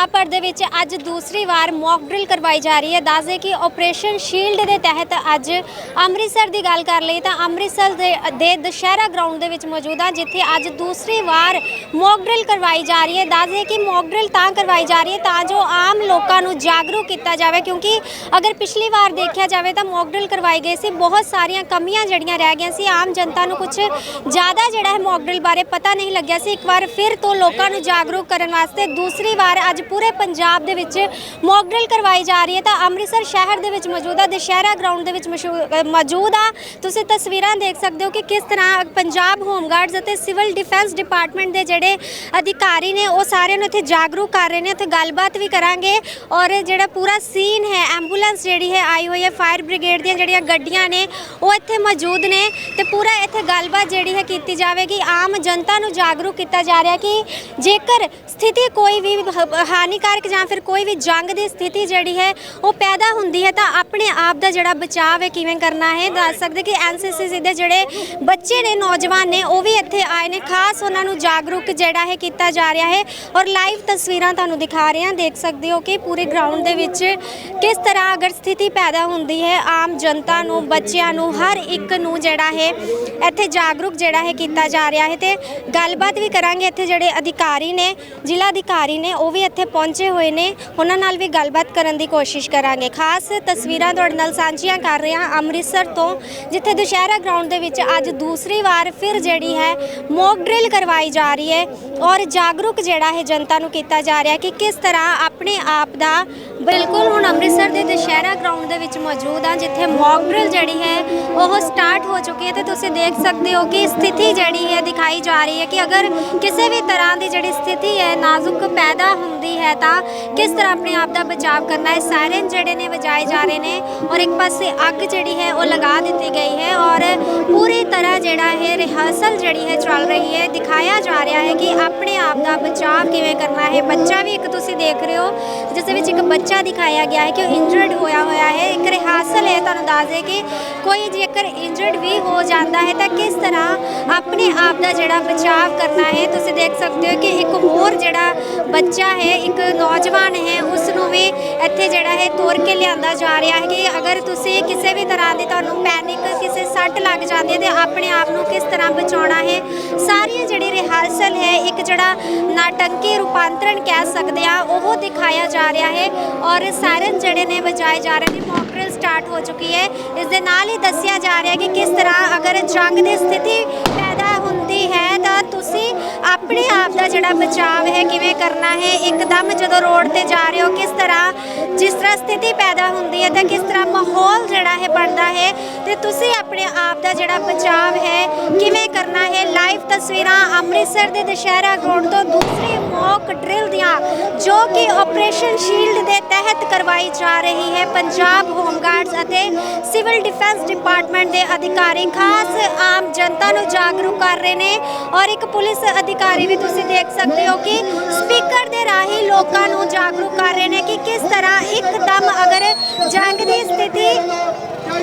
ਪੰਜਾਬ ਭਰ ਦੇ ਵਿੱਚ ਅੱਜ ਦੂਸਰੀ ਵਾਰ ਮੌਕ ਡਰਿਲ ਕਰਵਾਈ ਜਾ ਰਹੀ ਹੈ। ਦੱਸਦੇ ਕਿ ਆਪਰੇਸ਼ਨ ਸ਼ੀਲਡ ਦੇ ਤਹਿਤ ਅੱਜ ਅੰਮ੍ਰਿਤਸਰ ਦੀ ਗੱਲ ਕਰ ਲਈ ਤਾਂ ਅੰਮ੍ਰਿਤਸਰ ਦੇ ਦੁਸ਼ਹਿਰਾ ਗਰਾਊਂਡ ਦੇ ਵਿੱਚ ਮੌਜੂਦ ਹਾਂ, ਜਿੱਥੇ ਅੱਜ ਦੂਸਰੀ ਵਾਰ ਮੌਕ ਡਰਿਲ ਕਰਵਾਈ ਜਾ ਰਹੀ ਹੈ। ਦੱਸਦੇ ਕਿ ਮੌਕ ਡਰਿਲ ਤਾਂ ਕਰਵਾਈ ਜਾ ਰਹੀ ਹੈ ਤਾਂ ਜੋ ਆਮ ਲੋਕਾਂ ਨੂੰ ਜਾਗਰੂਕ ਕੀਤਾ ਜਾਵੇ, ਕਿਉਂਕਿ ਅਗਰ ਪਿਛਲੀ ਵਾਰ ਦੇਖਿਆ ਜਾਵੇ ਤਾਂ ਮੌਕ ਡਰਿਲ ਕਰਵਾਈ ਗਈ ਸੀ। ਬਹੁਤ ਸਾਰੀਆਂ ਕਮੀਆਂ ਜਿਹੜੀਆਂ ਰਹਿ ਗਈਆਂ ਸੀ। ਆਮ ਜਨਤਾ ਨੂੰ ਕੁਝ ਜ਼ਿਆਦਾ ਜਿਹੜਾ ਹੈ ਮੌਕ ਡਰਿਲ ਬਾਰੇ ਪਤਾ ਨਹੀਂ ਲੱਗਿਆ ਸੀ। ਇੱਕ ਵਾਰ ਫਿਰ ਤੋਂ ਲੋਕਾਂ ਨੂੰ ਜਾਗਰੂਕ ਕਰਨ ਵਾਸਤੇ ਦੂਸਰੀ ਵਾਰ ਅੱਜ ਪੂਰੇ ਪੰਜਾਬ ਦੇ ਵਿੱਚ ਮੌਕ ਡਰਿਲ ਕਰਵਾਈ ਜਾ ਰਹੀ ਹੈ। ਤਾਂ ਅੰਮ੍ਰਿਤਸਰ ਸ਼ਹਿਰ ਦੇ ਵਿੱਚ ਮੌਜੂਦਾ ਦੁਸ਼ਹਿਰਾ ਗਰਾਊਂਡ ਦੇ ਵਿੱਚ ਮਸ਼ਹੂ- ਮੌਜੂਦ ਆ। ਤੁਸੀਂ ਤਸਵੀਰਾਂ ਦੇਖ ਸਕਦੇ ਹੋ ਕਿ ਕਿਸ ਤਰ੍ਹਾਂ ਪੰਜਾਬ ਹੋਮਗਾਰਡਸ ਅਤੇ ਸਿਵਲ ਡਿਫੈਂਸ ਡਿਪਾਰਟਮੈਂਟ ਦੇ ਜਿਹੜੇ ਅਧਿਕਾਰੀ ਨੇ, ਉਹ ਸਾਰਿਆਂ ਨੂੰ ਇੱਥੇ ਜਾਗਰੂਕ ਕਰ ਰਹੇ ਨੇ। ਉੱਥੇ ਗੱਲਬਾਤ ਵੀ ਕਰਾਂਗੇ ਔਰ ਜਿਹੜਾ ਪੂਰਾ ਸੀਨ ਹੈ ਐਂਬੂਲੈਂਸ ਜਿਹੜੀ ਹੈ, ਆਈ ਹੋਈ ਹੈ ਫਾਇਰ ਬ੍ਰਿਗੇਡ ਦੀਆਂ ਜਿਹੜੀਆਂ ਗੱਡੀਆਂ ਨੇ, ਉਹ ਇੱਥੇ ਮੌਜੂਦ ਨੇ। ਤੇ ਪੂਰਾ ਇੱਥੇ ਗੱਲਬਾਤ ਜਿਹੜੀ ਹੈ ਕੀਤੀ ਜਾਵੇਗੀ। ਆਮ ਜਨਤਾ ਨੂੰ ਜਾਗਰੂਕ ਕੀਤਾ ਜਾ ਰਿਹਾ ਕਿ ਜੇਕਰ ਸਥਿਤੀ ਕੋਈ ਵੀ ਹਾਨੀਕਾਰਕ ਜਾਂ ਫਿਰ ਕੋਈ ਵੀ ਜੰਗ ਦੀ ਸਥਿਤੀ ਜਿਹੜੀ ਹੈ, ਉਹ ਪੈਦਾ ਹੁੰਦੀ ਹੈ ਤਾਂ ਆਪਣੇ ਆਪ ਦਾ ਜਿਹੜਾ ਬਚਾਅ ਹੈ ਕਿਵੇਂ ਕਰਨਾ ਹੈ? ਦੱਸ ਸਕਦੇ ਕਿ ਐਨਸੀਸੀ ਦੇ ਜਿਹੜੇ ਬੱਚੇ ਨੇ, ਨੌਜਵਾਨ ਨੇ, ਉਹ ਵੀ ਇੱਥੇ ਆਏ ਨੇ। ਖਾਸ ਉਹਨਾਂ ਨੂੰ ਜਾਗਰੂਕ ਜਿਹੜਾ ਹੈ ਕੀਤਾ ਜਾ ਰਿਹਾ ਹੈ ਔਰ ਲਾਈਵ ਤਸਵੀਰਾਂ ਤੁਹਾਨੂੰ ਦਿਖਾ ਰਹੇ ਹਾਂ। ਦੇਖ ਸਕਦੇ ਹੋ ਕਿ ਪੂਰੇ ਗਰਾਊਂਡ ਦੇ ਵਿੱਚ ਕਿਸ ਤਰ੍ਹਾਂ ਅਗਰ ਸਥਿਤੀ ਪੈਦਾ ਹੁੰਦੀ ਹੈ, ਆਮ ਜਨਤਾ ਨੂੰ, ਬੱਚਿਆਂ ਨੂੰ, ਹਰ ਇੱਕ ਨੂੰ ਜਿਹੜਾ ਹੈ, ਇੱਥੇ ਜਾਗਰੂਕ ਜਿਹੜਾ ਹੈ ਕੀਤਾ ਜਾ ਰਿਹਾ ਹੈ ਤੇ ਗੱਲਬਾਤ ਵੀ ਕਰਾਂਗੇ। ਇੱਥੇ ਜਿਹੜੇ ਅਧਿਕਾਰੀ ਨੇ, ਜ਼ਿਲ੍ਹਾ ਅਧਿਕਾਰੀ ਨੇ, ਉਹ ਵੀ ਇੱਥੇ ਪਹੁੰਚੇ ਹੋਏ ਨੇ। ਉਹਨਾਂ ਨਾਲ ਵੀ ਗੱਲਬਾਤ ਕਰਨ ਦੀ ਕੋਸ਼ਿਸ਼ ਕਰਾਂਗੇ। ਖਾਸ ਤਸਵੀਰਾਂ ਤੁਹਾਡੇ ਨਾਲ ਸਾਂਝੀਆਂ ਕਰ ਰਹੇ ਹਾਂ ਅੰਮ੍ਰਿਤਸਰ ਤੋਂ, ਜਿੱਥੇ ਦੁਸ਼ਹਿਰਾ ਗਰਾਊਂਡ ਦੇ ਵਿੱਚ ਅੱਜ ਦੂਸਰੀ ਵਾਰ ਫਿਰ ਜਿਹੜੀ ਹੈ ਮੌਕ ਡਰਿਲ ਕਰਵਾਈ ਜਾ ਰਹੀ ਹੈ ਔਰ ਜਾਗਰੂਕ ਜਿਹੜਾ ਹੈ ਜਨਤਾ ਨੂੰ ਕੀਤਾ ਜਾ ਰਿਹਾ ਕਿ ਕਿਸ ਤਰ੍ਹਾਂ ਆਪਣੇ ਆਪ ਦਾ ਬਿਲਕੁਲ ਹੁਣ ਅੰਮ੍ਰਿਤਸਰ ਦੇ ਦੁਸ਼ਹਿਰਾ ਗਰਾਊਂਡ ਦੇ ਵਿੱਚ ਮੌਜੂਦ ਆ ਜਿੱਥੇ ਮੌਕ ਡਰਿਲ ਜਿਹੜੀ ਹੈ ਉਹ ਸਟਾਰਟ ਹੋ ਚੁੱਕੀ ਹੈ ਤੇ ਤੁਸੀਂ ਦੇਖ ਸਕਦੇ ਹੋ ਕਿ ਸਥਿਤੀ ਜਿਹੜੀ ਹੈ ਦਿਖਾਈ ਜਾ ਰਹੀ ਹੈ ਕਿ ਅਗਰ ਕਿਸੇ ਵੀ ਤਰ੍ਹਾਂ ਦੀ ਜਿਹੜੀ ਸਥਿਤੀ ਹੈ, ਨਾਜ਼ੁਕ ਪੈਦਾ ਹੁੰਦੀ ਹੈ ਤਾਂ ਕਿਸ ਤਰ੍ਹਾਂ ਆਪਣੇ ਆਪ ਦਾ ਬਚਾਅ ਕਰਨਾ ਹੈ ਸਾਇਰਨ ਜਿਹੜੇ ਨੇ ਵਜਾਏ ਜਾ ਰਹੇ ਨੇ ਔਰ ਇੱਕ ਪਾਸੇ ਅੱਗ ਜਿਹੜੀ ਹੈ ਉਹ ਲਗਾ ਦਿੱਤੀ ਗਈ ਹੈ ਔਰ ਪੂਰੀ ਤਰ੍ਹਾਂ ਜਿਹੜਾ ਹੈ ਰਿਹਰਸਲ ਜਿਹੜੀ ਹੈ ਚੱਲ ਰਹੀ ਹੈ ਦਿਖਾਇਆ ਜਾ ਰਿਹਾ ਹੈ ਕਿ ਆਪਣੇ ਆਪ ਦਾ ਬਚਾਅ ਕਿਵੇਂ ਕਰਨਾ ਹੈ ਬੱਚਾ ਵੀ ਇੱਕ ਤੁਸੀਂ ਦੇਖ ਰਹੇ ਹੋ ਜਿਸ ਦੇ ਵਿੱਚ ਇੱਕ ਬੱਚਾ ਦਿਖਾਇਆ ਗਿਆ ਹੈ ਕਿ ਉਹ ਇੰਜਰਡ ਹੋਇਆ ਹੋਇਆ ਹੈ ਇੱਕ ਰਿਹਰਸਲ ਹੈ ਤੁਹਾਨੂੰ ਦੱਸ ਦੇ ਕਿ ਕੋਈ ਜੇਕਰ ਇੰਜਰਡ ਵੀ ਹੋ ਜਾਂਦਾ ਹੈ ਤਾਂ ਕਿਸ ਤਰ੍ਹਾਂ ਆਪਣੇ ਆਪ ਦਾ ਜਿਹੜਾ ਬਚਾਅ ਕਰਨਾ ਹੈ ਤੁਸੀਂ ਦੇਖ ਸਕਦੇ ਹੋ ਕਿ ਇੱਕ ਹੋਰ ਜਿਹੜਾ ਬੱਚਾ ਹੈ ਇੱਕ ਨੌਜਵਾਨ ਹੈ ਉਸ ਨੂੰ ਵੀ ਇੱਥੇ ਜਿਹੜਾ ਹੈ ਤੋਰ ਕੇ ਲਿਆਂਦਾ ਜਾ ਰਿਹਾ ਹੈ ਕਿ ਅਗਰ ਤੁਸੀਂ ਕਿਸੇ ਵੀ ਤਰ੍ਹਾਂ ਦੀ ਤੁਹਾਨੂੰ ਪੈਨਿਕ ਕਿਸੇ ਸੱਟ ਲੱਗ ਜਾਂਦੀ ਹੈ ਤੇ ਆਪਣੇ ਆਪ ਨੂੰ ਕਿਸ ਤਰ੍ਹਾਂ ਬਚਾਉਣਾ ਹੈ, ਸਾਰੀਆਂ ਜਿਹੜੀ ਰਿਹਰਸਲ ਹੈ, ਇੱਕ ਜਿਹੜਾ ਨਾਟੰਕੀ ਰੂਪਾਂਤਰਣ ਕਹਿ ਸਕਦੇ ਆ, ਉਹ ਦਿਖਾਇਆ ਜਾ ਰਿਹਾ ਹੈ ਔਰ ਸਾਇਰਨ ਜਿਹੜੇ ਨੇ ਵਜਾਏ ਜਾ ਰਹੇ ਨੇ ਮੌਕ ਡਰਿਲ ਸਟਾਰਟ ਹੋ ਚੁੱਕੀ ਹੈ। ਇਸ ਦੇ ਨਾਲ ਹੀ ਦੱਸਿਆ ਜਾ ਰਿਹਾ ਹੈ ਕਿ ਕਿਸ ਤਰ੍ਹਾਂ ਅਗਰ ਜੰਗ ਦੀ ਸਥਿਤੀ ਪੈਦਾ ਹੁੰਦੀ ਹੈ ਤਾਂ ਤੁਸੀਂ ਆਪਣੇ ਆਪ ਦਾ ਜਿਹੜਾ ਬਚਾਅ ਹੈ ਕਿਵੇਂ ਕਰਨਾ ਹੈ? ਇੱਕਦਮ ਜਦੋਂ ਰੋਡ ਤੇ ਜਾ ਰਹੇ ਹੋ, ਕਿਸ ਤਰ੍ਹਾਂ ਜਿਸ ਤਰ੍ਹਾਂ ਸਥਿਤੀ ਪੈਦਾ ਹੁੰਦੀ ਹੈ ਤਾਂ ਕਿਸ ਤਰ੍ਹਾਂ ਮਾਹੌਲ ਜਿਹੜਾ ਹੈ ਬਣਦਾ ਹੈ? ਤੇ ਤੁਸੀਂ ਆਪਣੇ ਆਪ ਦਾ ਜਿਹੜਾ ਬਚਾਅ ਹੈ ਕਿਵੇਂ ਕਰਨਾ ਹੈ? ਲਾਈਵ ਤਸਵੀਰਾਂ ਅੰਮ੍ਰਿਤਸਰ ਦੇ ਦੁਸ਼ਹਿਰਾ ਗਰਾਊਂਡ ਤੋਂ ਦੂਸਰੀ ਮੌਕ ਡਰਿਲ ਦੀਆਂ, ਜੋ ਕਿ ਆਪਰੇਸ਼ਨ ਸ਼ੀਲਡ ਦੇ ਤਹਿਤ ਕਰਵਾਈ ਜਾ ਰਹੀ ਹੈ। ਪੰਜਾਬ ਹੋਮਗਾਰਡਸ ਅਤੇ ਸਿਵਲ ਡਿਫੈਂਸ ਡਿਪਾਰਟਮੈਂਟ ਦੇ ਅਧਿਕਾਰੀ, ਖਾਸ ਆਮ ਜਨਤਾ ਨੂੰ ਜਾਗਰੂਕ ਕਰ ਰਹੇ ਨੇ ਔਰ ਇੱਕ ਪੁਲਿਸ ਅਧਿਕਾਰੀ ਵੀ ਤੁਸੀਂ ਦੇਖ ਸਕਦੇ ਹੋ ਕਿ ਸਪੀਕਰ ਦੇ ਰਾਹੀਂ ਲੋਕਾਂ ਨੂੰ ਜਾਗਰੂਕ ਕਰ ਰਹੇ ਨੇ ਕਿ ਕਿਸ ਤਰ੍ਹਾਂ ਇੱਕਦਮ ਅਗਰ ਜੰਗ ਦੀ ਸਥਿਤੀ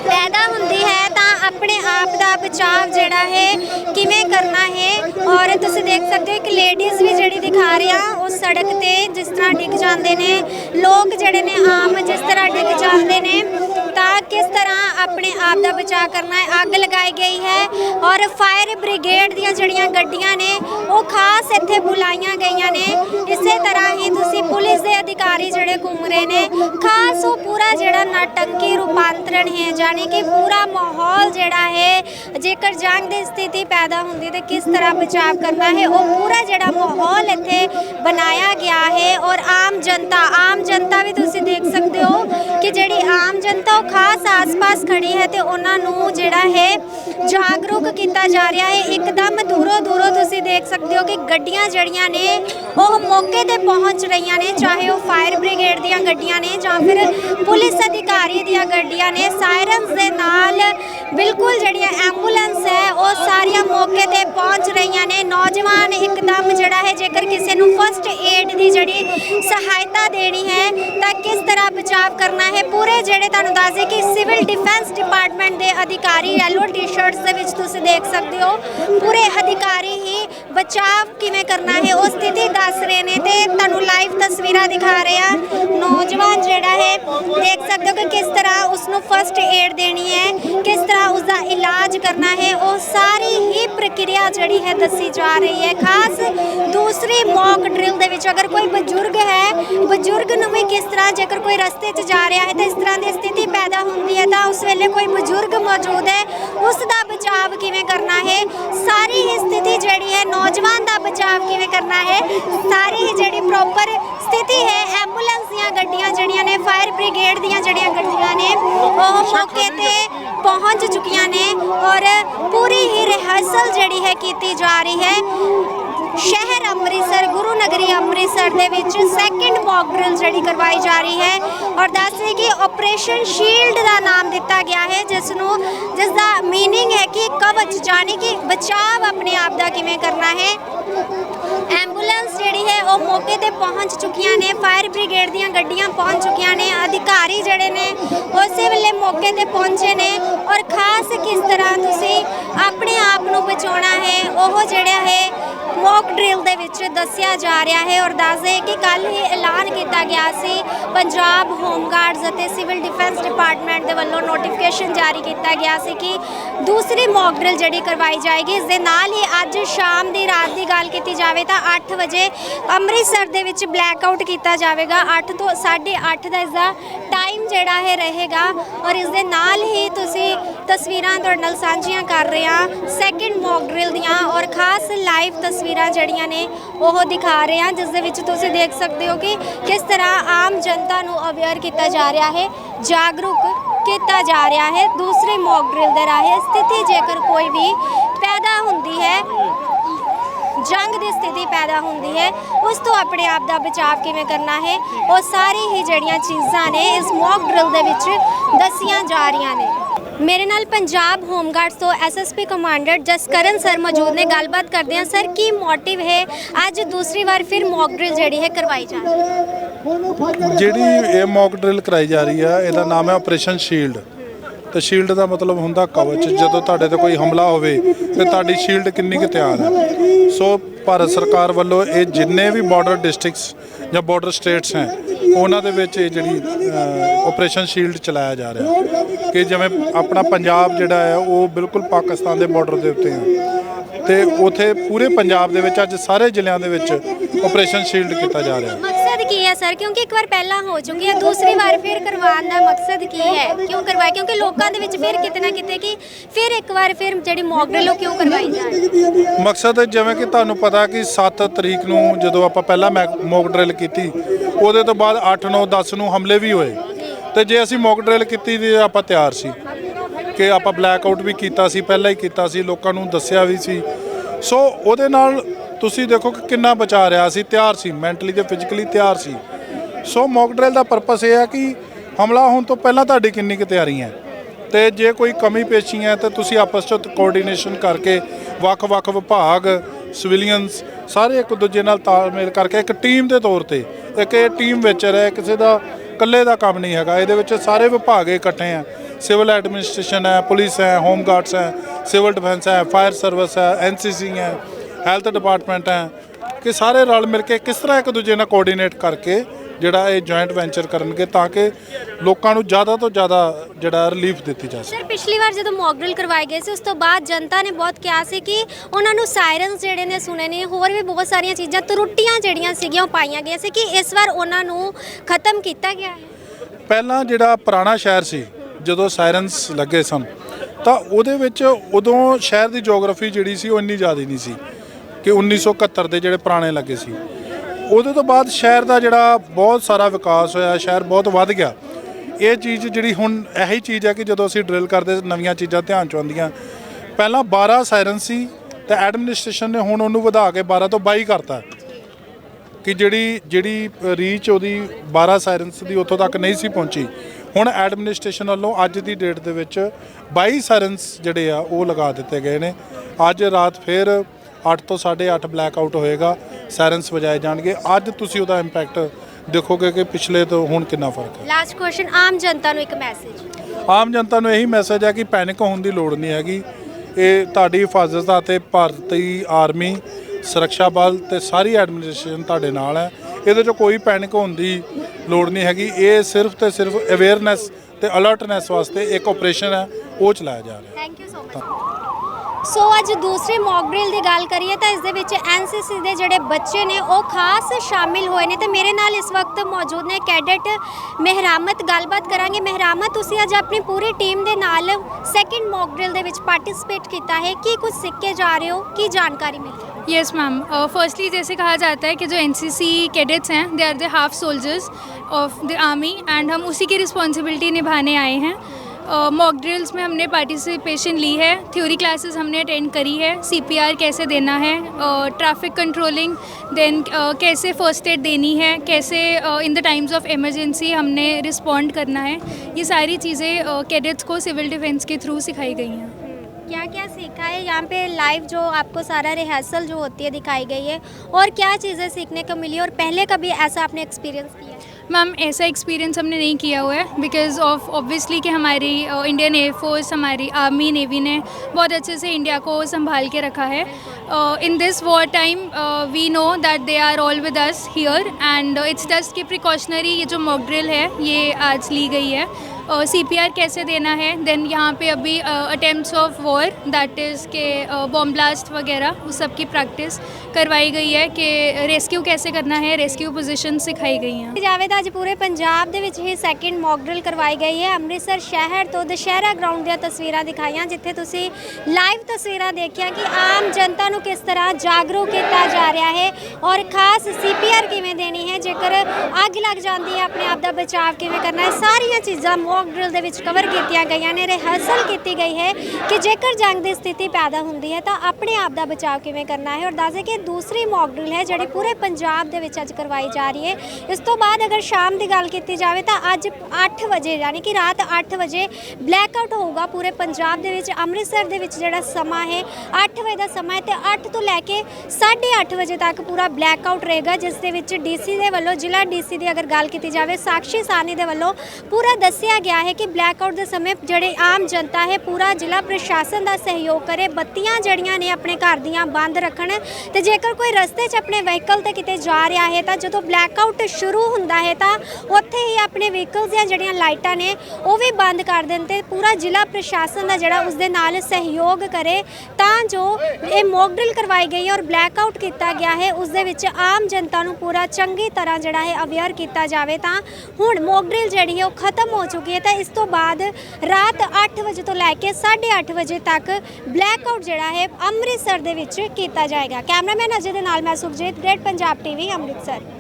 ਪੈਦਾ ਹੁੰਦੀ ਹੈ ਆਪਣੇ ਆਪ ਦਾ ਬਚਾਅ ਜਿਹੜਾ ਹੈ, ਕਿਵੇਂ ਕਰਨਾ ਹੈ? ਔਰ ਤੁਸੀਂ ਦੇਖ ਸਕਦੇ ਹੋ ਕਿ ਲੇਡੀਜ਼ ਵੀ ਜਿਹੜੀ ਦਿਖਾ ਰਿਹਾ ਉਹ ਸੜਕ ਤੇ ਜਿਸ ਤਰ੍ਹਾਂ ਡਿੱਗ ਜਾਂਦੇ ਨੇ, ਲੋਕ ਜਿਹੜੇ ਨੇ ਆਮ ਜਿਸ ਤਰ੍ਹਾਂ ਡਿੱਗ ਜਾਂਦੇ ਨੇ, ਤਾਂ ਕਿਸ ਤਰ੍ਹਾਂ ਆਪਣੇ ਆਪ ਦਾ ਬਚਾਅ ਕਰਨਾ ਹੈ ਅੱਗ ਲਗਾਈ ਗਈ ਹੈ ਔਰ ਫਾਇਰ ਬ੍ਰਿਗੇਡ ਦੀਆਂ ਜਿਹੜੀਆਂ ਗੱਡੀਆਂ ਨੇ ਉਹ ਖਾਸ ਇੱਥੇ ਬੁਲਾਈਆਂ ਗਈਆਂ ਨੇ ਇਸੇ ਤਰ੍ਹਾਂ ਹੀ ਤੁਸੀਂ ਪੁਲਿਸ ਦੇ ਅਧਿਕਾਰੀ ਜਿਹੜੇ ਘੁੰਮ ਰਹੇ ਨੇ ਖਾਸ ਉਹ ਪੂਰਾ ਜਿਹੜਾ ਨਾਟੰਕੀ ਰੂਪਾਂਤਰਣ ਹੈ ਜਾਨੀ ਕਿ ਪੂਰਾ ਮਾਹੌਲ ਜਿਹੜਾ ਹੈ ਜੇਕਰ ਜੰਗ ਦੀ ਸਥਿਤੀ ਪੈਦਾ ਹੁੰਦੀ ਤੇ ਕਿਸ ਤਰ੍ਹਾਂ ਬਚਾਅ ਕਰਨਾ ਹੈ ਉਹ ਪੂਰਾ ਜਿਹੜਾ ਮਾਹੌਲ ਇੱਥੇ ਬਣਾਇਆ ਗਿਆ ਹੈ ਔਰ ਆਮ ਜਨਤਾ ਆਮ ਜਨਤਾ ਵੀ ਤੁਸੀਂ ਦੇਖ ਸਕਦੇ ਹੋ ਕਿ ਜਿਹੜੀ ਆਮ ਜਨਤਾ ਉਹ ਖਾਸ ਆਸ-ਪਾਸ ਖੜੀ ਹੈ ਤੇ ਉਹਨਾਂ ਨੂੰ ਜਿਹੜਾ ਹੈ ਜਾਗਰੂਕ ਕੀਤਾ ਜਾ ਰਿਹਾ ਹੈ, ਇੱਕਦਮ ਦੂਰੋਂ ਦੂਰੋਂ ਤੁਸੀਂ ਦੇਖ ਸਕਦੇ ਹੋ ਕਿ ਗੱਡੀਆਂ ਜਿਹੜੀਆਂ ਨੇ, ਉਹ ਮੌਕੇ ਤੇ ਪਹੁੰਚ ਰਹੀਆਂ ਨੇ, ਚਾਹੇ ਉਹ ਫਾਇਰ ਬ੍ਰਿਗੇਡ ਦੀਆਂ ਗੱਡੀਆਂ ਨੇ ਜਾਂ ਫਿਰ ਪੁਲਿਸ ਅਧਿਕਾਰੀ ਦੀਆਂ ਗੱਡੀਆਂ ਨੇ, ਸਾਇਰਨਸ ਦੇ ਨਾਲ ਬਿਲਕੁਲ ਜਿਹੜੀਆਂ ਐਂਬੂਲੈਂਸ ਹੈ, ਉਹ ਸਾਰੀਆਂ ਮੌਕੇ ਤੇ ਪਹੁੰਚ ਰਹੀਆਂ ਨੇ। ਨੌਜਵਾਨ ਇੱਕਦਮ ਜਿਹੜਾ ਹੈ, ਜੇਕਰ ਕਿਸੇ ਨੂੰ ਫਸਟ ਏਡ ਦੀ ਜਿਹੜੀ ਸਹਾਇਤਾ ਦੇਣੀ ਹੈ, ਤਾਂ ਕਿਸ ਤਰ੍ਹਾਂ ਬਚਾਅ ਕਰਨਾ ਹੈ? ਪੂਰੇ ਜਿਹੜੇ ਤੁਹਾਨੂੰ ਦੱਸ ਦਈਏ ਕਿ ਸਿਵਲ ਡਿਫੈਂਸ ਡਿਪਾਰਟਮੈਂਟ ਦੇ ਅਧਿਕਾਰੀ ਯੈਲੋ ਟੀ-ਸ਼ਰਟਸ ਦੇ ਵਿੱਚ ਤੁਸੀਂ ਦੇਖ ਸਕਦੇ ਹੋ। ਪੂਰੇ ਅਧਿਕਾਰੀ ਹੀ ਬਚਾਅ ਕਿਵੇਂ ਕਰਨਾ ਹੈ, ਉਹ ਸਥਿਤੀ ਦੱਸ ਰਹੇ ਨੇ ਤੇ ਤੁਹਾਨੂੰ ਲਾਈਵ ਤਸਵੀਰਾਂ ਦਿਖਾ ਰਹੇ ਆ ਨੌਜਵਾਨ ਜਿਹੜਾ ਹੈ, ਦੇਖ ਸਕਦੇ ਹੋ ਕਿ ਕਿਸ ਤਰ੍ਹਾਂ ਉਸ ਨੂੰ ਫਰਸਟ ਏਡ ਦੇਣੀ ਹੈ, ਕਿਸ ਤਰ੍ਹਾਂ ਉਸ ਦਾ ਇਲਾਜ ਕਰਨਾ ਹੈ, ਉਹ ਸਾਰੀ ਹੀ ਪ੍ਰਕਿਰਿਆ ਜਿਹੜੀ ਹੈ ਦੱਸੀ ਜਾ ਰਹੀ ਹੈ। ਖਾਸ ਦੂਸਰੀ ਮੌਕ ਡਰਿਲ ਦੇ ਵਿੱਚ ਅਗਰ ਕੋਈ ਬਜ਼ੁਰਗ ਹੈ, ਬਜ਼ੁਰਗ ਨੂੰ ਵੀ ਕਿਸ ਤਰ੍ਹਾਂ ਜੇਕਰ ਕੋਈ ਰਸਤੇ 'ਚ ਜਾ ਰਿਹਾ ਹੈ ਤਾਂ ਇਸ ਤਰ੍ਹਾਂ ਦੀ ਸਥਿਤੀ ਪੈਦਾ ਹੁੰਦੀ ਹੈ ਤਾਂ ਉਸ ਵੇਲੇ ਕੋਈ ਬਜ਼ੁਰਗ ਮੌਜੂਦ ਹੈ, ਉਸ ਦਾ ਬਚਾਅ ਕਿਵੇਂ ਕਰਨਾ ਹੈ? ਸਾਰੀ ਹੀ ਸਥਿਤੀ ਜਿਹੜੀ ਹੈ, ਨੌਜਵਾਨ ਦਾ ਬਚਾਵ ਕਿਵੇਂ ਕਰਨਾ ਹੈ? ਸਾਰੀ ਹੀ ਜਿਹੜੀ ਪ੍ਰੋਪਰ ਸਥਿਤੀ ਹੈ ਐਂਬੂਲੈਂਸ ਦੀਆਂ ਗੱਡੀਆਂ ਜਿਹੜੀਆਂ ਨੇ ਫਾਇਰ ਬ੍ਰਿਗੇਡ ਦੀਆਂ ਜਿਹੜੀਆਂ ਗੱਡੀਆਂ ਨੇ, ਉਹ ਮੌਕੇ ਤੇ ਪਹੁੰਚ ਚੁੱਕੀਆਂ ਨੇ ਔਰ ਪੂਰੀ ਹੀ ਰਿਹਰਸਲ ਜਿਹੜੀ ਹੈ ਕੀਤੀ ਜਾ ਰਹੀ ਹੈ। ਸ਼ਹਿਰ ਅੰਮ੍ਰਿਤਸਰ, ਗੁਰੂ ਨਗਰੀ ਅੰਮ੍ਰਿਤਸਰ ਦੇ ਵਿੱਚ ਸੈਕਿੰਡ ਮੌਕ ਡਰਿਲ ਜਿਹੜੀ ਕਰਵਾਈ ਜਾ ਰਹੀ ਹੈ ਔਰ ਦੱਸਦੇ ਕਿ ਆਪਰੇਸ਼ਨ ਸ਼ੀਲਡ ਦਾ ਨਾਮ ਦਿੱਤਾ ਗਿਆ ਹੈ ਜਿਸ ਨੂੰ ਜਿਸ ਦਾ ਮੀਨਿੰਗ ਹੈ ਕਿ ਕਵਚ ਜਾਨੀ ਕਿ ਬਚਾਵ ਆਪਣੇ ਆਪ ਦਾ ਕਿਵੇਂ ਕਰਨਾ ਹੈ। ਉਹ ਮੌਕੇ ਤੇ ਪਹੁੰਚ ਚੁੱਕੀਆਂ ਨੇ। ਫਾਇਰ ਬ੍ਰਿਗੇਡ ਦੀਆਂ ਗੱਡੀਆਂ ਪਹੁੰਚ ਚੁੱਕੀਆਂ ਨੇ। ਅਧਿਕਾਰੀ ਜਿਹੜੇ ਨੇ, ਉਸੇ ਵੇਲੇ ਮੌਕੇ ਤੇ ਪਹੁੰਚੇ ਨੇ। ਔਰ ਖਾਸ ਕਿਸ ਤਰ੍ਹਾਂ ਤੁਸੀਂ ਆਪਣੇ ਆਪ ਨੂੰ ਬਚਾਉਣਾ ਹੈ, ਉਹ ਜਿਹੜਾ ਹੈ ਮੌਕ ਡਰਿਲ ਦੇ ਵਿੱਚ ਦੱਸਿਆ ਜਾ ਰਿਹਾ ਹੈ ਔਰ ਦੱਸਦੇ ਕਿ ਕੱਲ ਹੀ ਐਲਾਨ ਕੀਤਾ ਗਿਆ ਸੀ। ਪੰਜਾਬ ਹੋਮ ਗਾਰਡਸ ਅਤੇ ਸਿਵਲ ਡਿਫੈਂਸ ਡਿਪਾਰਟਮੈਂਟ ਦੇ ਵੱਲੋਂ ਨੋਟੀਫਿਕੇਸ਼ਨ ਜਾਰੀ ਕੀਤਾ ਗਿਆ ਸੀ ਕਿ ਦੂਸਰੀ ਮੌਕ ਡਰਿਲ ਜਿਹੜੀ ਕਰਵਾਈ ਜਾਏਗੀ, ਇਸ ਦੇ ਨਾਲ ਹੀ ਅੱਜ ਸ਼ਾਮ ਦੀ ਰਾਤ ਦੀ ਗੱਲ ਕੀਤੀ ਜਾਵੇ ਤਾਂ 8 ਵਜੇ ਅੰਮ੍ਰਿਤਸਰ ਦੇ ਵਿੱਚ ਬਲੈਕ ਆਊਟ ਕੀਤਾ ਜਾਵੇਗਾ। 8 ਤੋਂ 8:30 ਦਾ ਇਸ ਦਾ ਟਾਈਮ ਜਿਹੜਾ ਹੈ ਰਹੇਗਾ ਔਰ ਇਸ ਦੇ ਨਾਲ ਹੀ ਤੁਸੀਂ ਤਸਵੀਰਾਂ ਤੁਹਾਡੇ ਨਾਲ ਸਾਂਝੀਆਂ ਕਰ ਰਹੇ ਹਾਂ ਸੈਕਿੰਡ ਮੌਕ ਡਰਿਲ ਦੀਆਂ ਔਰ ਖਾਸ ਲਾਈਵ ਤਸਵੀਰਾਂ ਤਸਵੀਰਾਂ ਜਿਹੜੀਆਂ ਨੇ ਉਹ ਦਿਖਾ ਰਹੇ ਹਾਂ, ਜਿਸ ਦੇ ਵਿੱਚ ਤੁਸੀਂ ਦੇਖ ਸਕਦੇ ਹੋ ਕਿ ਕਿਸ ਤਰ੍ਹਾਂ ਆਮ ਜਨਤਾ ਨੂੰ ਅਵੇਅਰ ਕੀਤਾ ਜਾ ਰਿਹਾ ਹੈ, ਜਾਗਰੂਕ ਕੀਤਾ ਜਾ ਰਿਹਾ ਹੈ, ਦੂਸਰੇ ਮੌਕ ਡਰਿਲ ਦੇ ਰਾਹੀਂ ਸਥਿਤੀ ਜੇਕਰ ਕੋਈ ਵੀ ਪੈਦਾ ਹੁੰਦੀ ਹੈ, ਜੰਗ ਦੀ ਸਥਿਤੀ ਪੈਦਾ ਹੁੰਦੀ ਹੈ, ਉਸ ਤੋਂ ਆਪਣੇ ਆਪ ਦਾ ਬਚਾਅ ਕਿਵੇਂ ਕਰਨਾ ਹੈ, ਉਹ ਸਾਰੀ ਹੀ ਜਿਹੜੀਆਂ ਚੀਜ਼ਾਂ ਨੇ ਇਸ ਮੌਕ ਡਰਿਲ ਦੇ ਵਿੱਚ ਦੱਸੀਆਂ ਜਾ ਰਹੀਆਂ ਨੇ। ਮੇਰੇ ਨਾਲ ਪੰਜਾਬ ਹੋਮ ਗਾਰਡਸ ਤੋਂ ਐਸਐਸਪੀ ਕਮਾਂਡਰ ਜਸਕਰਨ ਸਰ ਮੌਜੂਦ ਨੇ। ਗੱਲਬਾਤ ਕਰਦੇ ਹਾਂ। ਸਰ, ਕੀ ਮੋਟਿਵ ਹੈ? ਅੱਜ ਦੂਸਰੀ ਵਾਰ ਫਿਰ ਮੌਕ ਡਰਿਲ ਜਿਹੜੀ ਹੈ ਕਰਵਾਈ ਜਾ ਰਹੀ ਹੈ। ਜਿਹੜੀ ਇਹ ਮੌਕ ਡਰਿਲ ਕਰਾਈ ਜਾ ਰਹੀ ਆ, ਇਹਦਾ ਨਾਮ ਹੈ ਆਪਰੇਸ਼ਨ ਸ਼ੀਲਡ ਤੇ ਸ਼ੀਲਡ ਦਾ ਮਤਲਬ ਹੁੰਦਾ ਕਵਚ। ਜਦੋਂ ਤੁਹਾਡੇ ਤੇ ਕੋਈ ਹਮਲਾ ਹੋਵੇ, ਤੇ ਤੁਹਾਡੀ ਸ਼ੀਲਡ ਕਿੰਨੀ ਕੁ ਤਿਆਰ ਹੈ ਸੋ ਭਾਰਤ ਸਰਕਾਰ ਵੱਲੋਂ ਇਹ ਜਿੰਨੇ ਵੀ ਬਾਰਡਰ ਡਿਸਟ੍ਰਿਕਟਸ ਜਾਂ ਬਾਰਡਰ ਸਟੇਟਸ ਹੈ, ਉਹਨਾਂ ਦੇ ਵਿੱਚ ਇਹ ਜਿਹੜੀ ਆਪਰੇਸ਼ਨ ਸ਼ੀਲਡ ਚਲਾਇਆ ਜਾ ਰਿਹਾ। ਕਿ ਜਿਵੇਂ ਆਪਣਾ ਪੰਜਾਬ ਜਿਹੜਾ ਹੈ ਉਹ ਬਿਲਕੁਲ ਪਾਕਿਸਤਾਨ ਦੇ ਬਾਰਡਰ ਦੇ ਉੱਤੇ ਹੈ। ਤੇ ਉਥੇ ਪੂਰੇ ਪੰਜਾਬ ਦੇ ਵਿੱਚ ਅੱਜ ਸਾਰੇ ਜ਼ਿਲ੍ਹਿਆਂ ਦੇ ਵਿੱਚ ਆਪਰੇਸ਼ਨ ਸ਼ੀਲਡ ਕੀਤਾ ਜਾ ਰਿਹਾ ਮਕਸਦ ਕੀ ਹੈ ਸਰ ਕਿਉਂਕਿ ਇੱਕ ਵਾਰ ਪਹਿਲਾਂ ਹੋ ਚੁੱਕੀ ਹੈ ਦੂਸਰੀ ਵਾਰ ਫਿਰ ਕਰਵਾਉਣ ਦਾ ਮਕਸਦ ਕੀ ਹੈ? ਕਿਉਂ ਕਰਵਾਇਆ? ਕਿਉਂਕਿ ਲੋਕਾਂ ਦੇ ਵਿੱਚ ਫਿਰ ਕਿਤੇ ਨਾ ਕਿਤੇ ਕਿ ਫਿਰ ਇੱਕ ਵਾਰ ਫਿਰ ਜਿਹੜੀ ਮੌਕ ਡਰਿਲ ਉਹ ਕਿਉਂ ਕਰਵਾਈ ਜਾ ਰਹੀ ਹੈ? ਮਕਸਦ ਜਿਵੇਂ ਕਿ ਤੁਹਾਨੂੰ ਪਤਾ ਕਿ 7 ਤਰੀਕ ਨੂੰ ਜਦੋਂ ਆਪਾਂ ਪਹਿਲਾਂ ਮੌਕ ਡਰਿਲ ਕੀਤੀ ਉਹਦੇ ਤੋਂ ਬਾਅਦ 8 9 10 ਨੂੰ ਹਮਲੇ ਵੀ ਹੋਏ। ਤੇ ਜੇ ਅਸੀਂ ਮੌਕ ਡਰਿਲ ਕੀਤੀ ਤੇ ਆਪਾਂ ਤਿਆਰ ਸੀ। ਕਿ ਆਪਾਂ ਬਲੈਕ ਆਊਟ ਵੀ ਕੀਤਾ ਸੀ, ਪਹਿਲਾਂ ਹੀ ਕੀਤਾ ਸੀ, ਲੋਕਾਂ ਨੂੰ ਦੱਸਿਆ ਵੀ ਸੀ। ਸੋ ਉਹਦੇ ਨਾਲ ਤੁਸੀਂ ਦੇਖੋ ਕਿ ਕਿੰਨਾ ਬਚਾ ਰਿਹਾ ਸੀ, ਤਿਆਰ ਸੀ ਮੈਂਟਲੀ ਤੇ ਫਿਜ਼ੀਕਲੀ ਤਿਆਰ ਸੀ। ਸੋ ਮੌਕ ਡਰਿਲ ਦਾ ਪਰਪਸ ਇਹ ਹੈ ਕਿ ਹਮਲਾ ਹੋਣ ਤੋਂ ਪਹਿਲਾਂ ਤੁਹਾਡੀ ਕਿੰਨੀ ਕੁ ਤਿਆਰੀ ਹੈ। ਤੇ ਜੇ ਕੋਈ ਕਮੀ ਪੇਸ਼ੀ ਹੈ ਤਾਂ ਤੁਸੀਂ ਆਪਸ ਵਿੱਚ ਕੋਆਰਡੀਨੇਸ਼ਨ ਕਰਕੇ ਵੱਖ-ਵੱਖ ਵਿਭਾਗ ਸਿਵਿਲੀਅਨਸ ਸਾਰੇ ਇੱਕ ਦੂਜੇ ਨਾਲ ਤਾਲਮੇਲ ਕਰਕੇ ਇੱਕ ਟੀਮ ਦੇ ਤੌਰ ਤੇ, ਇੱਕ ਇਹ ਟੀਮ ਵਿੱਚ ਰਹੇ, ਕਿਸੇ ਦਾ ਇਕੱਲੇ ਦਾ ਕੰਮ ਨਹੀਂ ਹੈਗਾ। ਇਹਦੇ ਵਿੱਚ ਸਾਰੇ ਵਿਭਾਗ ਇਕੱਠੇ ਆ। ਸਿਵਲ ਐਡਮਿਨਿਸਟ੍ਰੇਸ਼ਨ ਹੈ, ਪੁਲਿਸ ਹੈ, ਹੋਮ ਗਾਰਡਸ ਹੈ, ਸਿਵਲ ਡਿਫੈਂਸ ਹੈ, ਫਾਇਰ ਸਰਵਿਸ ਹੈ ਐਨਸੀਸੀ ਹੈ, ਹੈਲਥ ਡਿਪਾਰਟਮੈਂਟ ਹੈ। ਕਿ ਸਾਰੇ ਰਲ ਮਿਲ ਕੇ ਕਿਸ ਤਰ੍ਹਾਂ ਇੱਕ ਦੂਜੇ ਨਾਲ ਕੋਆਰਡੀਨੇਟ ਕਰਕੇ ਜਿਹੜਾ ਇਹ ਜੁਆਇੰਟ ਵੈਂਚਰ ਕਰਨਗੇ ਤਾਂ ਕਿ ਲੋਕਾਂ ਨੂੰ ਜ਼ਿਆਦਾ ਤੋਂ ਜ਼ਿਆਦਾ ਜਿਹੜਾ ਰਿਲੀਫ ਦਿੱਤੀ ਜਾ ਸਕੇ। ਸਰ ਪਿਛਲੀ ਵਾਰ ਜਦੋਂ ਮੌਕ ਡਰਿਲ ਕਰਵਾਏ ਗਏ ਸੀ ਉਸ ਤੋਂ ਬਾਅਦ ਜਨਤਾ ਨੇ ਬਹੁਤ ਕਿਹਾ ਸੀ ਕਿ ਉਹਨਾਂ ਨੂੰ ਸਾਇਰਨਸ ਜਿਹੜੇ ਨੇ ਸੁਣੇ ਨੇ ਹੋਰ ਵੀ ਬਹੁਤ ਸਾਰੀਆਂ ਚੀਜ਼ਾਂ ਤਰੁੱਟੀਆਂ ਜਿਹੜੀਆਂ ਸੀਗੀਆਂ ਉਹ ਪਾਈਆਂ ਗਈਆਂ ਸੀ ਕਿ ਇਸ ਵਾਰ ਉਹਨਾਂ ਨੂੰ ਖਤਮ ਕੀਤਾ ਗਿਆ ਹੈ। ਪਹਿਲਾਂ ਜਿਹੜਾ ਪੁਰਾਣਾ ਸ਼ਹਿਰ ਸੀ ਜਦੋਂ ਸਾਇਰਨਸ ਲੱਗੇ ਸਨ ਤਾਂ ਉਹਦੇ ਵਿੱਚ ਉਦੋਂ ਸ਼ਹਿਰ ਦੀ ਜੀਓਗ੍ਰਾਫੀ ਜਿਹੜੀ ਸੀ ਉਹ ਇੰਨੀ ਜ਼ਿਆਦਾ ਨਹੀਂ ਸੀ ਕਿ 1971 ਦੇ ਜਿਹੜੇ ਪੁਰਾਣੇ ਲੱਗੇ ਸੀ। ਉਹਦੇ ਤੋਂ ਬਾਅਦ ਸ਼ਹਿਰ ਦਾ ਜਿਹੜਾ ਬਹੁਤ ਸਾਰਾ ਵਿਕਾਸ ਹੋਇਆ, ਸ਼ਹਿਰ ਬਹੁਤ ਵੱਧ ਗਿਆ। ਇਹ ਚੀਜ਼ ਜਿਹੜੀ ਹੁਣ ਇਹੀ ਚੀਜ਼ ਹੈ ਕਿ ਜਦੋਂ ਅਸੀਂ ਡਰਿਲ ਕਰਦੇ, ਨਵੀਆਂ ਚੀਜ਼ਾਂ ਧਿਆਨ ਚ ਆਉਂਦੀਆਂ। ਪਹਿਲਾਂ 12 ਸਾਇਰਨ ਸੀ ਤੇ ਐਡਮਿਨਿਸਟ੍ਰੇਸ਼ਨ ਨੇ ਹੁਣ ਉਹਨੂੰ ਵਧਾ ਕੇ 12 ਤੋਂ 22 ਕਰਤਾ। ਕਿ ਜਿਹੜੀ ਜਿਹੜੀ ਰੀਚ ਉਹਦੀ 12 ਸਾਇਰਨਸ ਦੀ ਉੱਥੋਂ ਤੱਕ ਨਹੀਂ ਸੀ ਪਹੁੰਚੀ। ਹੁਣ ਐਡਮਿਨਿਸਟ੍ਰੇਸ਼ਨ ਵੱਲੋਂ ਅੱਜ ਦੀ ਡੇਟ ਦੇ ਵਿੱਚ 22 ਸਾਇਰਨਸ ਜਿਹੜੇ ਆ, ਉਹ ਲਗਾ ਦਿੱਤੇ ਗਏ ਨੇ। ਅੱਜ ਰਾਤ ਫਿਰ 8 ਤੋਂ 8:30 ਬਲੈਕ ਆਊਟ ਹੋਏਗਾ। ਸਾਇਰਨਸ ਵਜਾਏ ਜਾਣਗੇ। ਅੱਜ ਤੁਸੀਂ ਉਹਦਾ ਇੰਪੈਕਟ ਦੇਖੋਗੇ ਕਿ ਪਿਛਲੇ ਤੋਂ ਹੁਣ ਕਿੰਨਾ ਫ਼ਰਕ ਹੈ। ਲਾਸਟ ਕੁਐਸਚਨ ਆਮ ਜਨਤਾ ਨੂੰ ਇੱਕ ਮੈਸੇਜ ਆਮ ਜਨਤਾ ਨੂੰ ਇਹੀ ਮੈਸੇਜ ਹੈ ਕਿ ਪੈਨਿਕ ਹੋਣ ਦੀ ਲੋੜ ਨਹੀਂ ਹੈਗੀ। ਇਹ ਤੁਹਾਡੀ ਹਿਫਾਜ਼ਤ ਆ ਤੇ ਭਾਰਤੀ ਆਰਮੀ ਸੁਰੱਖਿਆ ਬਲ ਤੇ ਸਾਰੀ ਐਡਮਿਨਿਸਟ੍ਰੇਸ਼ਨ ਤੁਹਾਡੇ ਨਾਲ ਹੈ। ਇਹਦੇ 'ਚ ਕੋਈ ਪੈਨਿਕ ਹੋਣ ਦੀ ਲੋੜ ਨਹੀਂ ਹੈਗੀ। ਇਹ ਸਿਰਫ ਤੇ ਸਿਰਫ ਅਵੇਅਰਨੈਸ ਤੇ ਅਲਰਟਨੈਸ ਵਾਸਤੇ ਇੱਕ ਆਪਰੇਸ਼ਨ ਹੈ। ਉਹ ਚਲਾਇਆ ਜਾ ਰਿਹਾ thank you so much ਸੋ ਅੱਜ ਦੂਸਰੀ ਮੌਕ ਡਰਿਲ ਦੀ ਗੱਲ ਕਰੀਏ ਤਾਂ ਇਸ ਦੇ ਵਿੱਚ ਐਨਸੀਸੀ ਦੇ ਜਿਹੜੇ ਬੱਚੇ ਨੇ ਉਹ ਖਾਸ ਸ਼ਾਮਿਲ ਹੋਏ ਨੇ ਤੇ ਮੇਰੇ ਨਾਲ ਇਸ ਵਕਤ ਮੌਜੂਦ ਨੇ ਕੈਡਟ ਮਹਿਰਾਮਤ ਗੱਲਬਾਤ ਕਰਾਂਗੇ ਮਹਿਰਾਮਤ ਤੁਸੀਂ ਅੱਜ ਆਪਣੀ ਪੂਰੀ ਟੀਮ ਦੇ ਨਾਲ ਸੈਕਿੰਡ ਮੌਕ ਡਰਿਲ ਦੇ ਵਿੱਚ ਪਾਰਟਿਸਿਪੇਟ ਕੀਤਾ ਹੈ ਕੀ ਕੁਝ ਸਿੱਖ ਕੇ ਜਾ ਰਹੇ ਹੋ ਕੀ ਜਾਣਕਾਰੀ ਮਿਲੀ ਹੈ यस मैम फर्स्टली जैसे कहा जाता है कि जो एनसीसी कैडेट्स हैं they are the half soldiers of the army and हम उसी की रिस्पॉन्सिबिलिटी निभाने आए हैं मॉक ड्रिल्स में हमने पार्टिसिपेशन ली है थ्योरी क्लासेस हमने अटेंड करी है सीपीआर कैसे देना है ट्रैफ़िक कंट्रोलिंग देन कैसे फ़र्स्ट एड देनी है, कैसे in the times of emergency हमने रिस्पॉन्ड करना है, ये सारी चीज़ें कैडेट्स को सिविल डिफेंस के थ्रू सिखाई गई हैं। क्या क्या सीखा है? यहाँ पे लाइव जो आपको सारा रिहर्सल जो होती है दिखाई गई है, और क्या चीज़ें सीखने को मिली, और पहले कभी ऐसा आपने एक्सपीरियंस किया मैम, ऐसा एक्सपीरियंस हमने नहीं किया हुआ है बिकॉज़ ऑफ़ ऑब्वियसली कि हमारी इंडियन एयरफोर्स हमारी आर्मी नेवी ने बहुत अच्छे से इंडिया को संभाल के रखा है। In this war time we know that they are all with us here and it's just की प्रिकॉशनरी ये जो मॉक ड्रिल है, ये आज ली गई है। सी पी आर कैसे देना है देन यहाँ पे अभी attempt of war that is के बॉम्ब ब्लास्ट वगैरह उस सब की प्रैक्टिस करवाई गई है कि रेस्क्यू कैसे करना है रेस्क्यू पोजीशन सिखाई गई हैं ਜਾਵੇ ਤਾਂ ਅੱਜ ਪੂਰੇ ਪੰਜਾਬ ਦੇ ਵਿੱਚ ਹੀ ਸੈਕਿੰਡ ਮੌਕ ਡਰਿਲ ਕਰਵਾਈ ਗਈ ਹੈ ਅੰਮ੍ਰਿਤਸਰ ਸ਼ਹਿਰ ਤੋਂ ਦੁਸ਼ਹਿਰਾ ਗਰਾਊਂਡ ਦੀਆਂ ਤਸਵੀਰਾਂ ਦਿਖਾਈਆਂ ਜਿੱਥੇ ਤੁਸੀਂ ਲਾਈਵ ਤਸਵੀਰਾਂ ਦੇਖੀਆਂ ਕਿ ਆਮ ਜਨਤਾ ਨੂੰ ਕਿਸ ਤਰ੍ਹਾਂ ਜਾਗਰੂਕ ਕੀਤਾ ਜਾ ਰਿਹਾ ਹੈ ਔਰ ਖਾਸ ਸੀਪੀਆਰ ਕਿਵੇਂ ਦੇਣੀ ਹੈ ਜੇਕਰ ਅੱਗ ਲੱਗ ਜਾਂਦੀ ਹੈ ਆਪਣੇ ਆਪ ਦਾ ਬਚਾਅ ਕਿਵੇਂ ਕਰਨਾ ਹੈ ਸਾਰੀਆਂ ਚੀਜ਼ਾਂ ਮੌਕ ਡਰਿਲ ਦੇ ਵਿੱਚ ਕਵਰ ਕੀਤੀਆਂ ਗਈਆਂ ਨੇ, ਰਿਹਰਸਲ ਕੀਤੀ ਗਈ ਹੈ ਕਿ ਜੇਕਰ ਜੰਗ ਦੀ ਸਥਿਤੀ ਪੈਦਾ ਹੁੰਦੀ ਹੈ ਤਾਂ ਆਪਣੇ ਆਪ ਦਾ ਬਚਾਅ ਕਿਵੇਂ ਕਰਨਾ ਹੈ? ਔਰ ਦੱਸਦੇ ਕਿ ਦੂਸਰੀ ਮੌਕ ਡਰਿਲ ਹੈ ਜਿਹੜੀ ਪੂਰੇ ਪੰਜਾਬ ਦੇ ਵਿੱਚ ਅੱਜ ਕਰਵਾਈ ਜਾ ਰਹੀ ਹੈ। ਇਸ ਤੋਂ ਬਾਅਦ ਅਗਰ ਸ਼ਾਮ ਦੀ ਗੱਲ ਕੀਤੀ ਜਾਵੇ ਤਾਂ ਅੱਜ 8 ਵਜੇ, ਯਾਨੀ ਕਿ ਰਾਤ 8 ਵਜੇ ਬਲੈਕ ਆਊਟ ਹੋਊਗਾ ਪੂਰੇ ਪੰਜਾਬ ਦੇ ਵਿੱਚ। ਅੰਮ੍ਰਿਤਸਰ ਦੇ ਵਿੱਚ ਜਿਹੜਾ ਸਮਾਂ ਹੈ 8 ਵਜੇ ਦਾ ਸਮਾਂ ਹੈ ਤੇ 8 ਤੋਂ ਲੈ ਕੇ 8:30 ਵਜੇ ਤੱਕ ਪੂਰਾ ਬਲੈਕ ਆਊਟ ਰਹੇਗਾ, ਜਿਸ ਦੇ ਵਿੱਚ ਡੀਸੀ ਦੇ ਵੱਲੋਂ ਜ਼ਿਲ੍ਹਾ ਡੀਸੀ ਦੀ ਅਗਰ ਗੱਲ ਕੀਤੀ ਜਾਵੇ, ਸਾਕਸ਼ੀ ਸਾਨੀ ਦੇ ਵੱਲੋਂ ਪੂਰਾ ਦੱਸਿਆ ਗਿਆ ਹੈ ਕਿ ਬਲੈਕ ਆਊਟ ਦੇ ਸਮੇਂ ਜਿਹੜੇ ਆਮ ਜਨਤਾ ਹੈ, ਪੂਰਾ ਜ਼ਿਲ੍ਹਾ ਪ੍ਰਸ਼ਾਸਨ ਦਾ ਸਹਿਯੋਗ ਕਰੇ, ਬੱਤੀਆਂ ਜਿਹੜੀਆਂ ਨੇ ਆਪਣੇ ਘਰ ਦੀਆਂ ਬੰਦ ਰੱਖਣ ਤੇ ਜੇਕਰ ਕੋਈ ਰਸਤੇ 'ਚ ਆਪਣੇ ਵਹੀਕਲ ਤੇ ਕਿਤੇ ਜਾ ਰਿਹਾ ਹੈ ਤਾਂ ਜਦੋਂ ਬਲੈਕ ਆਊਟ ਸ਼ੁਰੂ ਹੁੰਦਾ ਹੈ ਤਾਂ ਉੱਥੇ ਹੀ ਆਪਣੇ ਵਹੀਕਲਸ ਦੀਆਂ ਜਿਹੜੀਆਂ ਲਾਈਟਾਂ ਨੇ, ਉਹ ਵੀ ਬੰਦ ਕਰ ਦੇਣ ਤੇ ਪੂਰਾ ਜ਼ਿਲ੍ਹਾ ਪ੍ਰਸ਼ਾਸਨ ਦਾ ਜਿਹੜਾ ਉਸ ਦੇ ਨਾਲ ਸਹਿਯੋਗ ਕਰੇ ਤਾਂ ਜੋ ਇਹ ਮੌਕ ਡਰਿਲ ਕਰਵਾਈ ਗਈ ਔਰ ਬਲੈਕ ਆਊਟ ਕੀਤਾ ਗਿਆ ਹੈ, ਉਸ ਦੇ ਵਿੱਚ ਆਮ ਜਨਤਾ ਨੂੰ ਪੂਰਾ ਚੰਗੀ ਤਰ੍ਹਾਂ ਜਿਹੜਾ ਹੈ ਅਵੇਅਰ ਕੀਤਾ ਜਾਵੇ ਤਾਂ ਹੁਣ ਮੌਕ ਡਰਿਲ ਜਿਹੜੀ ਹੈ ਉਹ ਖਤਮ ਹੋ ਚੁੱਕੀ ਹੈ। ਹੈ ਤਾਂ ਇਸ ਤੋਂ ਬਾਅਦ ਰਾਤ 8 ਵਜੇ ਤੋਂ ਲੈ ਕੇ 8:30 ਵਜੇ ਤੱਕ ਬਲੈਕ ਆਊਟ ਜਿਹੜਾ ਹੈ ਅੰਮ੍ਰਿਤਸਰ ਦੇ ਵਿੱਚ ਕੀਤਾ ਜਾਏਗਾ। ਕੈਮਰਾਮੈਨ ਅਜੇ ਦੇ ਨਾਲ ਮੈਂ ਸੁਖਜੀਤ ਗ੍ਰੇਟ ਪੰਜਾਬ ਟੀਵੀ ਅੰਮ੍ਰਿਤਸਰ।